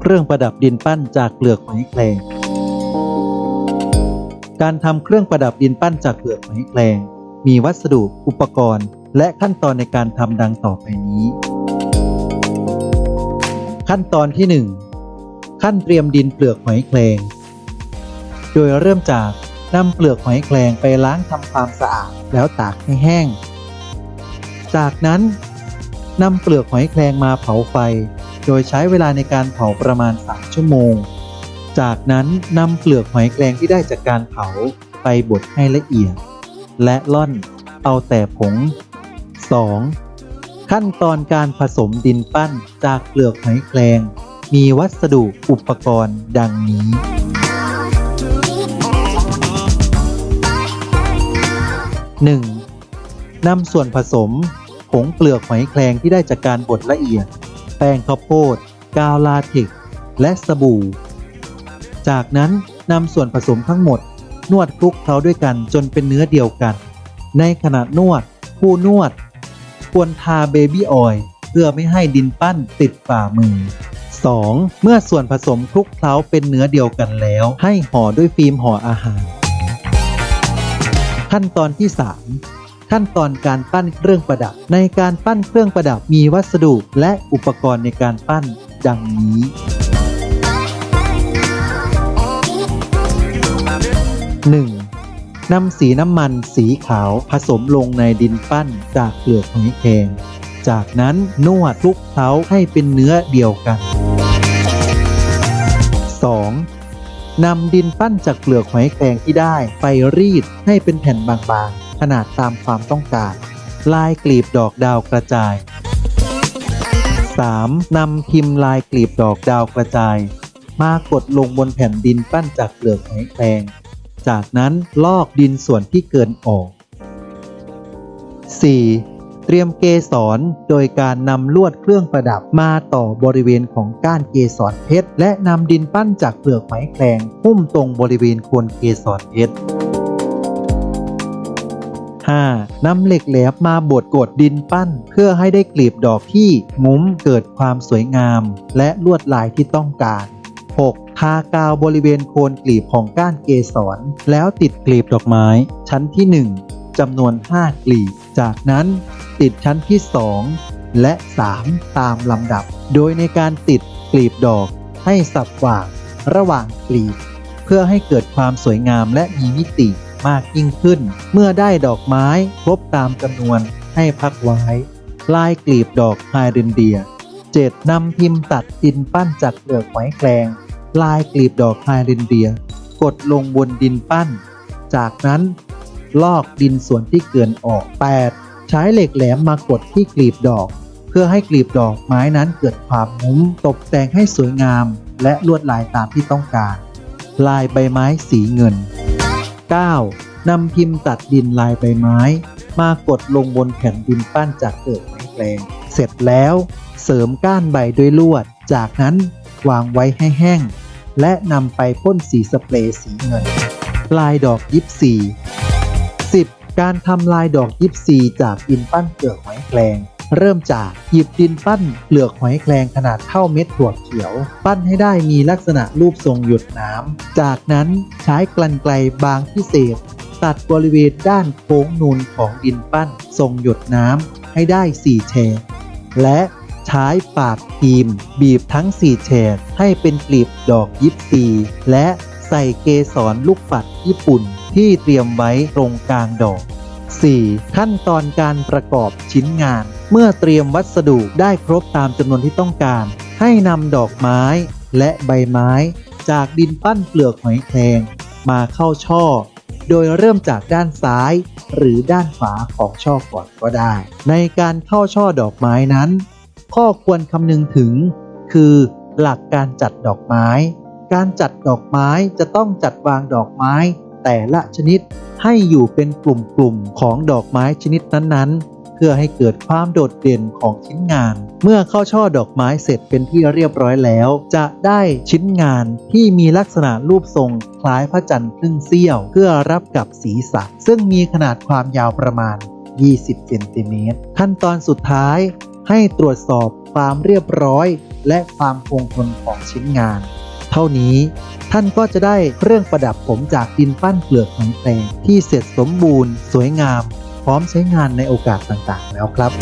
เครื่องประดับดินปั้นจากเปลือกหอยแครงการทำเครื่องประดับดินปั้นจากเปลือกหอยแครงมีวัสดุอุปกรณ์ และขั้นตอนในการทำดังต่อไปนี้ ขั้นตอนที่ 1 ขั้นเตรียมดินเปลือกหอยแครงโดยเริ่มจากนำเปลือกหอยแครงไปล้างทำความสะอาดแล้วตากให้แห้ง จากนั้นนำเปลือกหอยแครงมาเผาไฟ ดยใช้เวลาในการเผาประมาณ 3 ชั่วโมง จากนั้นนำเปลือกหอยแครงที่ได้จากการเผาไปบดให้ละเอียด และล่อนเอาแต่ผง 2. ขั้นตอนการผสมดินปั้นจากเปลือกหอยแครงมีวัสดุอุปกรณ์ดังนี้ 1. นำส่วนผสมผงเปลือกหอยแครงที่ได้จากการบดละเอียด แป้งข้าวโพด กาวลาเทกและสบู่ จากนั้นนำส่วนผสมทั้งหมด นวดคลุกเคล้าด้วยกันจนเป็นเนื้อเดียวกัน ในขณะนวด ผู้นวด ควรทาเบบี้ออยล์เพื่อไม่ให้ดินปั้นติดฝ่ามือ 2. เมื่อส่วนผสมคลุกเคล้าเป็นเนื้อเดียวกันแล้ว ให้ห่อด้วยฟิล์มห่ออาหาร ขั้นตอนที่ 3 ขั้นตอนการปั้นเครื่องประดับ ในการปั้นเครื่องประดับมีวัสดุและอุปกรณ์ในการปั้นดังนี้ 1. นำสีน้ำมันสีขาวผสมลงในดินปั้นจากเปลือกหอยแครงจากนั้นนวดคลุกเคล้าให้เป็นเนื้อเดียวกัน 2. นำดินปั้นจากเปลือกหอยแครงที่ได้ไปรีดให้เป็นแผ่นบางๆ ขนาดตามความต้องการ ลายกลีบดอกดาวกระจาย 3. นำพิมพ์ลายกลีบดอกดาวกระจาย มากดลงบนแผ่นดินปั้นจากเปลือกหอยแครงจากนั้นลอกดินส่วนที่เกินออก 4. เตรียมเกสรโดยการนำลวดเครื่องประดับมาต่อบริเวณของก้านเกสรเพชร และนำดินปั้นจากเปลือกหอยแครงหุ้มตรงบริเวณโคนเกสรเพชร 5. นำเหล็กแหลมมาบดกดดินปั้น เพื่อให้ได้กลีบดอกที่งุ้มเกิดความสวยงาม และลวดลายที่ต้องการ 6. ทากาวบริเวณโคนกลีบของก้านเกสร แล้วติดกลีบดอกไม้ ชั้นที่ 1จำนวน 5 กลีบ จากนั้นติดชั้นที่ 2 และ 3 ตามลำดับ โดยในการติดกลีบดอกให้สับหว่างระหว่างกลีบ เพื่อให้เกิดความสวยงามและมีมิติ มากยิ่งขึ้น เมื่อได้ดอกไม้ครบตามจำนวนให้พักไว้ ลายกลีบดอกไฮเรนเดีย 7. นำพิมพ์ตัดดินปั้นจากเปลือกหอยแครงลายกลีบดอกไฮเรนเดีย กดลงบนดินปั้น จากนั้นลอกดินส่วนที่เกินออก 8. ใช้เหล็กแหลมมากดที่กลีบดอก เพื่อให้กลีบดอกไม้นั้นเกิดความงุ้มตกแต่งให้สวยงาม และลวดลายตามที่ต้องการ ลายใบไม้สีเงิน 9. นำพิมพ์ตัดดินลายใบไม้ มากดลงบนแผ่นดินปั้นจากเปลือกไม้แปลง เสร็จแล้ว เสริมก้านใบด้วยลวด จากนั้นวางไว้ให้แห้ง และนำไปพ่นสีสเปรย์สีเงิน ลายดอกยิปซี 10. การทำลายดอกยิปซีจากดินปั้นเปลือกหอยแครง เริ่มจากหยิบดินปั้นเปลือกหอยแครงขนาดเท่าเม็ดถั่วเขียว ปั้นให้ได้มีลักษณะรูปทรงหยดน้ำ จากนั้นใช้กลั่นไกลบางพิเศษตัดบริเวณด้านโค้งนูนของดินปั้นทรงหยดน้ำให้ได้ 4 แฉกและใช้ปากทีมบีบทั้ง 4 แฉกให้เป็นกลีบดอกยิปซีและใส่เกสรลูกปัดญี่ปุ่นที่เตรียมไว้ตรงกลางดอก 4. ขั้นตอนการประกอบชิ้นงาน เมื่อเตรียมวัสดุได้ครบตามจำนวนที่ต้องการ ให้นำดอกไม้และใบไม้ จากดินปั้นเปลือกหอยแครงมาเข้าช่อ โดยเริ่มจากด้านซ้าย หรือด้านขวาของช่อก่อนก็ได้ ในการเข้าช่อดอกไม้นั้น ข้อควรคำนึงถึง คือหลักการจัดดอกไม้ การจัดดอกไม้จะต้องจัดวางดอกไม้แต่ละชนิดให้อยู่เป็นกลุ่มๆของดอกไม้ชนิดนั้นๆ พื่อให้เกิดความโดดเด่นของชิ้นงาน เมื่อเข้าช่อดอกไม้เสร็จเป็นที่เรียบร้อยแล้ว จะได้ชิ้นงานที่มีลักษณะรูปทรงคล้ายพระจันทร์ครึ่งเสี้ยว เพื่อรับกับศีรษะ ซึ่งมีขนาดความยาวประมาณ 20เซนติเมตรขั้นตอนสุดท้าย ให้ตรวจสอบความเรียบร้อย และความคงทนของชิ้นงาน เท่านี้ท่านก็จะได้เครื่องประดับผมจากดินปั้นเปลือกหอยแตงที่เสร็จสมบูรณ์ สวยงาม พร้อมใช้งานในโอกาสต่างๆ แล้วครับ